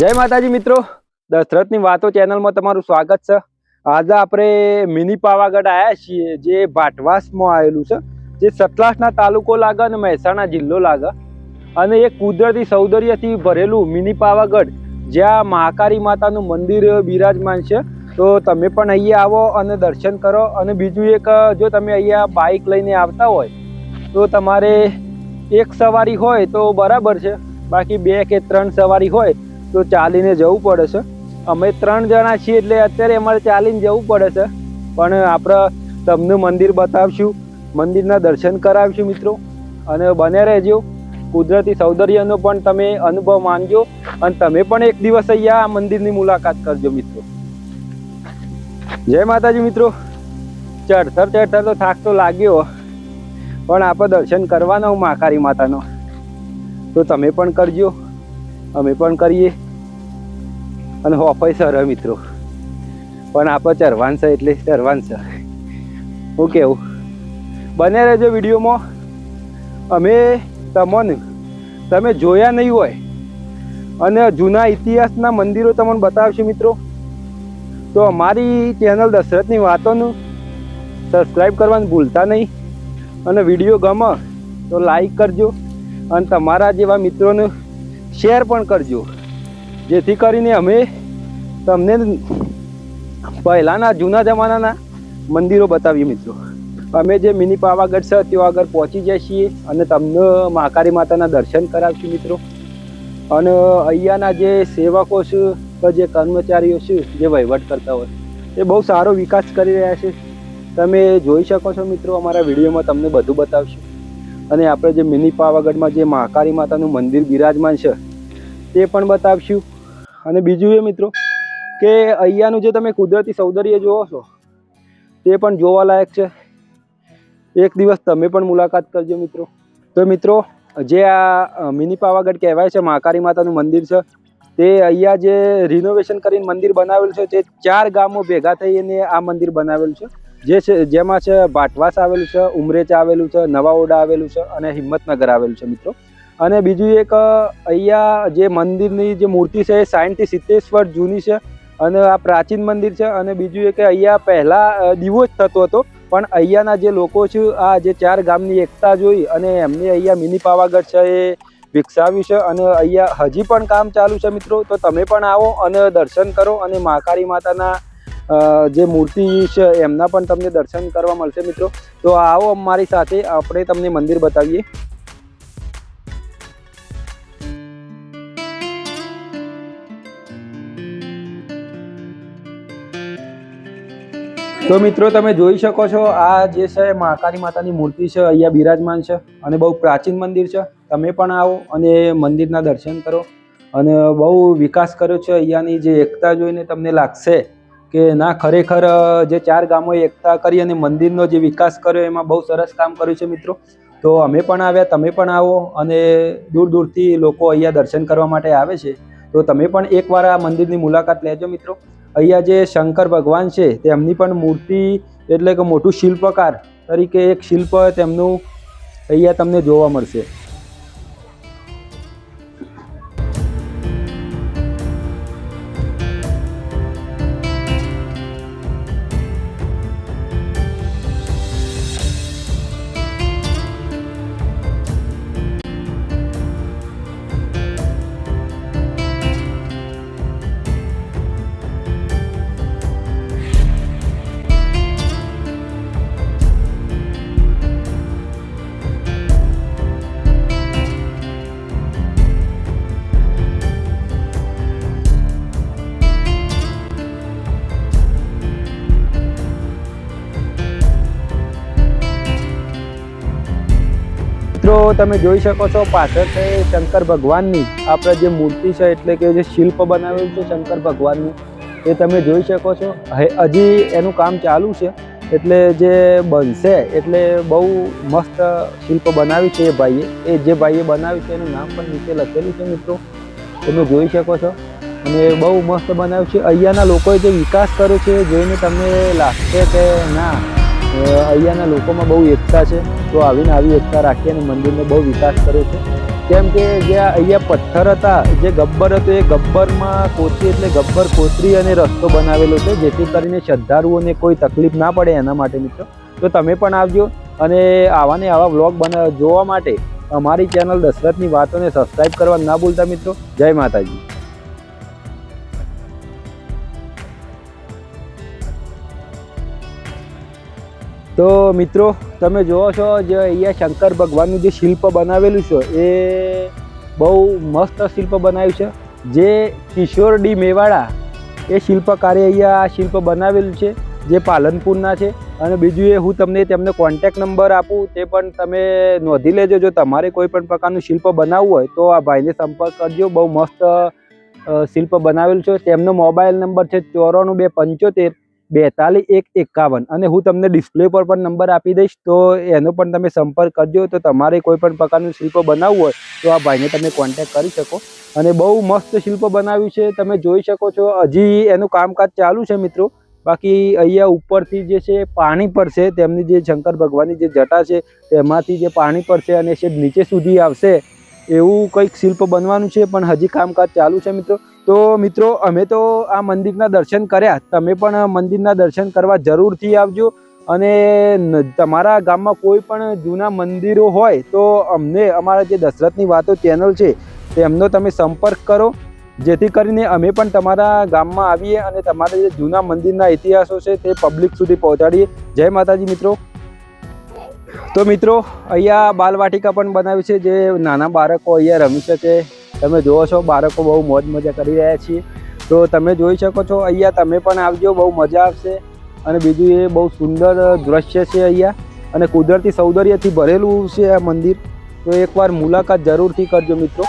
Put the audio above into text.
જય માતાજી મિત્રો. દશરથની વાતો ચેનલમાં તમારું સ્વાગત છે. આજે આપણે મિની પાવાગઢ આવ્યા છીએ, જે ભાટવાસમાં આવેલું છે, જે સતલાસના તાલુકો લાગે અને મહેસાણા જિલ્લો લાગે. અને એ કુદરતી સૌંદર્યથી ભરેલું મિની પાવાગઢ, જ્યાં મહાકાળી માતાનું મંદિર બિરાજમાન છે. તો તમે પણ અહીંયા આવો અને દર્શન કરો. અને બીજું એક, જો તમે અહીંયા બાઇક લઈને આવતા હોય, તો તમારે એક સવારી હોય તો બરાબર છે. બાકી બે કે ત્રણ સવારી હોય તો ચાલીને જવું પડે છે. અમે ત્રણ જણા છીએ એટલે અત્યારે અમારે ચાલીને જવું પડે છે. પણ આપણે તમને મંદિર બતાવશું. મંદિરના દર્શન કરાવીશું મિત્રો. અને બને રહેજો. કુદરતી સૌંદર્યનો પણ તમે અનુભવ માનજો. અને તમે પણ એક દિવસ અહીંયા આ મંદિરની મુલાકાત કરજો મિત્રો. જય માતાજી મિત્રો. ચડતર ચડતર તો થાક તો લાગ્યો. પણ આપણે દર્શન કરવાના મહાકાળી માતાનો. તો તમે પણ કરજો. અમે પણ કરીએ. અને હોફાઈ સર મિત્રો. પણ આપણે ચરવાન એટલે ચરવાન છે. હું કેવું? બને રહેજો વિડીયોમાં. અમે તમને, તમે જોયા નહીં હોય. અને જૂના ઇતિહાસના મંદિરો તમને બતાવશે મિત્રો. તો અમારી ચેનલ દશરથની વાતોનું સબસ્ક્રાઈબ કરવાનું ભૂલતા નહીં. અને વીડિયો ગમે તો લાઈક કરજો. અને તમારા જેવા મિત્રોને શેર પણ કરજો. જેથી કરીને અમે તમને પહેલાંના જૂના જમાનાના મંદિરો બતાવીએ મિત્રો. અમે જે મિની પાવાગઢ છે ત્યાં આગળ પહોંચી જાય છીએ અને તમને મહાકાળી માતાના દર્શન કરાવશું મિત્રો. અને અહીંયાના જે સેવકો છે, કે જે કર્મચારીઓ છે, જે વહીવટ કરતા હોય, એ બહુ સારો વિકાસ કરી રહ્યા છે. તમે જોઈ શકો છો મિત્રો, અમારા વિડીયોમાં તમને બધું બતાવશું. અને આપણે જે મિની પાવાગઢમાં જે મહાકાળી માતાનું મંદિર બિરાજમાન છે, તે પણ બતાવશું. અને બીજું એ મિત્રો કે અહીંયાનું જે તમે કુદરતી સૌંદર્ય જોવો છો, તે પણ જોવાલાયક છે. એક દિવસ તમે પણ મુલાકાત કરજો મિત્રો. તો મિત્રો, જે આ મિની પાવાગઢ કહેવાય છે, મહાકાળી માતાનું મંદિર છે, તે અહીંયા જે રિનોવેશન કરીને મંદિર બનાવેલું છે, તે ચાર ગામો ભેગા થઈને આ મંદિર બનાવેલું છે. જે છે, જેમાં છે ભાટવાસ આવેલું છે, ઉમરેચ આવેલું છે, નવાઓડા આવેલું છે અને હિંમતનગર આવેલું છે મિત્રો. અને બીજું એક અહીંયા જે મંદિરની જે મૂર્તિ છે એ સાઠથી સિત્તેર વર્ષ જૂની છે અને આ પ્રાચીન મંદિર છે અને બીજું એ કે અહીંયા પહેલાં દીવો જ થતો હતો. પણ અહીંયાના જે લોકો છે, આ જે ચાર ગામની એકતા જોઈ અને એમને અહીંયા મિની પાવાગઢ છે એ વિકસાવ્યું છે અને અહીંયા હજી પણ કામ ચાલુ છે મિત્રો. તો તમે પણ આવો અને દર્શન કરો અને મહાકાળી માતાના જે મૂર્તિ છે એમના પણ તમને દર્શન કરવા મળશે મિત્રો. તો આવો અમારી સાથે, આપણે તમને મંદિર બતાવીએ. તો મિત્રો, તમે જોઈ શકો છો, આ જે છે મહાકાળી માતાની મૂર્તિ છે, અહીંયા બિરાજમાન છે અને બહુ પ્રાચીન મંદિર છે. તમે પણ આવો અને મંદિરના દર્શન કરો અને બહુ વિકાસ કર્યો છે. અહીંયાની જે એકતા જોઈને તમને લાગશે કે ના, ખરેખર જે ચાર ગામોએ એકતા કરી અને મંદિરનો જે વિકાસ કર્યો, એમાં બહુ સરસ કામ કર્યું છે મિત્રો. તો અમે પણ આવ્યા, તમે પણ આવો અને દૂર દૂરથી લોકો અહીંયા દર્શન કરવા માટે આવે છે. તો તમે પણ એકવાર આ મંદિરની મુલાકાત લેજો મિત્રો. અહીંયા જે શંકર ભગવાન છે, તેમની પણ મૂર્તિ એટલે કે મોટું શિલ્પકાર તરીકે એક શિલ્પ તેમનું અહીંયા તમને જોવા મળશે. તમે જોઈ શકો છો, પાછળ છે શંકર ભગવાનની. આપણે જે મૂર્તિ છે, એટલે કે જે શિલ્પ બનાવેલું છે શંકર ભગવાનનું, એ તમે જોઈ શકો છો. હજી એનું કામ ચાલુ છે, એટલે જે બનશે, એટલે બહુ મસ્ત શિલ્પ બનાવ્યું છે એ ભાઈએ. એ જે ભાઈએ બનાવ્યું છે, એનું નામ પણ નીચે લખેલું છે મિત્રો. તમે જોઈ શકો છો. અને બહુ મસ્ત બનાવ્યું છે. અહીંયાના લોકોએ જે વિકાસ કર્યો છે જોઈને તમને લાગશે કે ના અહીંયાના લોકોમાં બહુ એકતા છે. તો આવીને આવી એકતા રાખી અને મંદિરનો બહુ વિકાસ કર્યો છે. કેમ કે જે અહીંયા પથ્થર હતા, જે ગબ્બર હતો, એ ગબ્બરમાં કોતરી એટલે ગબ્બર કોતરી અને રસ્તો બનાવેલો છે, જેથી કરીને શ્રદ્ધાળુઓને કોઈ તકલીફ ના પડે એના માટે મિત્રો. તો તમે પણ આવજો અને આવા ને આવા વ્લોગ બના, જોવા માટે અમારી ચેનલ દશરથની વાતોને સબસ્ક્રાઈબ કરવા ના ભૂલતા મિત્રો. જય માતાજી. તો મિત્રો, તમે જુઓ છો જે અહીંયા શંકર ભગવાનનું જે શિલ્પ બનાવેલું છે, એ બહુ મસ્ત શિલ્પ બનાવ્યું છે. જે કિશોર ડી મેવાડા એ શિલ્પકારે અહીંયા આ શિલ્પ બનાવેલું છે, જે પાલનપુરના છે. અને બીજું એ હું તમને તેમનો કોન્ટેક નંબર આપું, તે પણ તમે નોંધી લેજો. જો તમારે કોઈ પણ પ્રકારનું શિલ્પ બનાવવું હોય, તો આ ભાઈને સંપર્ક કરજો. બહુ મસ્ત શિલ્પ બનાવેલું છે. તેમનો મોબાઈલ નંબર છે ચોરાણું બે પંચોતેર બેતાલીસ એક એકાવન. અને હું તમને ડિસ્પ્લે પર પણ નંબર આપી દઈશ, તો એનો પણ તમે સંપર્ક કરજો. તો તમારે કોઈ પણ પ્રકારનું શિલ્પ બનાવવું હોય, તો આ ભાઈને તમે કોન્ટેક કરી શકો. અને બહુ મસ્ત શિલ્પ બનાવ્યું છે, તમે જોઈ શકો છો. હજી એનું કામકાજ ચાલુ છે મિત્રો. બાકી અહીંયા ઉપરથી જે છે, પાણી પડશે તેમની જે શંકર ભગવાનની જે જટા છે, તેમાંથી જે પાણી પડશે અને છે નીચે સુધી આવશે એવું કંઈક શિલ્પ બનવાનું છે, પણ હજી કામકાજ ચાલુ છે મિત્રો. તો મિત્રો, અમે તો આ મંદિરના દર્શન કર્યા. તમે પણ મંદિરના દર્શન કરવા જરૂરથી આવજો. અને તમારા ગામમાં કોઈ પણ જૂના મંદિરો હોય, તો અમને અમારા જે દશરથની વાતો ચેનલ છે, તેમનો તમે સંપર્ક કરો. જેથી કરીને અમે પણ તમારા ગામમાં આવીએ અને તમારા જે જૂના મંદિરના ઇતિહાસો છે, તે પબ્લિક સુધી પહોંચાડીએ. જય માતાજી મિત્રો. તો મિત્રો, અહીંયા બાલવાટિકા પણ બનાવી છે, જે નાના બાળકો અહીંયા રમી શકે. તમે જુઓ છો, બાળકો બહુ મોજ મજા કરી રહ્યા છીએ. તો તમે જોઈ શકો છો, અહીંયા તમે પણ આવજો, બહુ મજા આવશે. અને બીજું એ બહુ સુંદર દ્રશ્ય છે અહીંયા. અને કુદરતી સૌંદર્યથી ભરેલું છે આ મંદિર. તો એકવાર મુલાકાત જરૂરથી કરજો મિત્રો.